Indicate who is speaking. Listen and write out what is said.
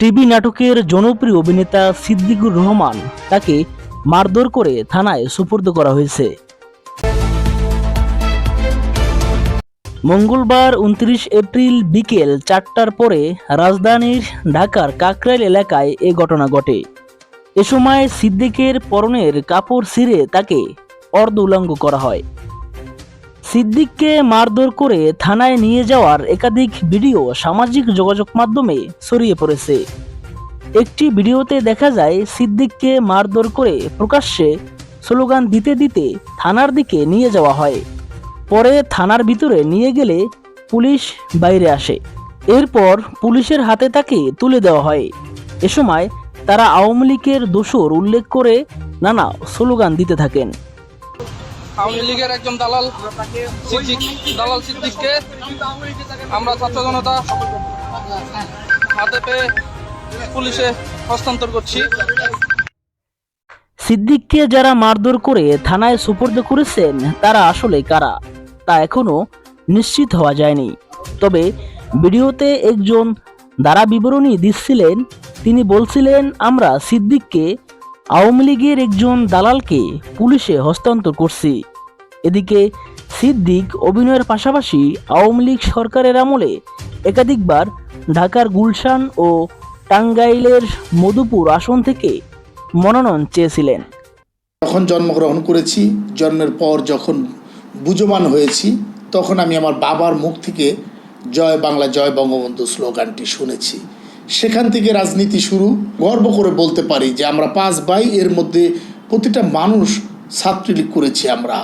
Speaker 1: TV নাটকের জনপ্রিয় অভিনেতা সিদ্দিকুর রহমান তাকে মারধর করে থানায় সুপর্দ করা হয়েছে। মঙ্গলবার উনত্রিশ এপ্রিল বিকেল চারটার পরে রাজধানীর ঢাকার কাকরাইল এলাকায় এ ঘটনা ঘটে। এ সময় সিদ্দিকের পরনের কাপড় ছিঁড়ে তাকে অর্ধ উলঙ্গ করা হয়। সিদ্দিককে মারধর করে থানায় নিয়ে যাওয়ার একাধিক ভিডিও সামাজিক যোগাযোগ মাধ্যমে ছড়িয়ে পড়েছে। একটি ভিডিওতে দেখা যায়, সিদ্দিককে মারধর করে প্রকাশ্যে স্লোগান দিতে দিতে থানার দিকে নিয়ে যাওয়া হয়। পরে থানার ভিতরে নিয়ে গেলে পুলিশ বাইরে আসে। এরপর পুলিশের হাতে তাকে তুলে দেওয়া হয়। এ সময় তারা আওয়ামী লীগের দোষর উল্লেখ করে নানা স্লোগান দিতে থাকেন।
Speaker 2: আওয়ামী লীগের একজন দালাল সিদ্দিক, দালাল সিদ্দিককে আমরা ছাত্র জনতা হাতে পেয়ে পুলিশে হস্তান্তর করছি।
Speaker 1: সিদ্দিককে যারা মারধর করে থানায় সুপর্দ করেছেন, তারা আসলে কারা, তা এখনও নিশ্চিত হওয়া যায়নি। তবে ভিডিওতে একজন দ্বারা বিবরণী দিচ্ছিলেন, তিনি বলছিলেন, আমরা সিদ্দিককে আওয়ামী লীগের একজন দালালকে পুলিশে হস্তান্তর করছি। এদিকে সিদ্দিক অভিনয়ের পাশাপাশি আওয়ামী লীগ সরকারের আমলে একাধিকবার ঢাকার গুলশান ও টাঙ্গাইলের মধুপুর আসন থেকে মনোনয়ন চেয়েছিলেন।
Speaker 3: যখন জন্মগ্রহণ করেছি, জন্মের পর যখন বুঝমান হয়েছি, তখন আমি আমার বাবার মুখ থেকে জয় বাংলা, জয় বঙ্গবন্ধু স্লোগানটি শুনেছি। সেখান থেকে রাজনীতি শুরু, গর্ব করে বলতে পারি যে আমরা পাঁচ ভাই, এর মধ্যে প্রতিটা মানুষ ছাত্রলীগ করেছি আমরা।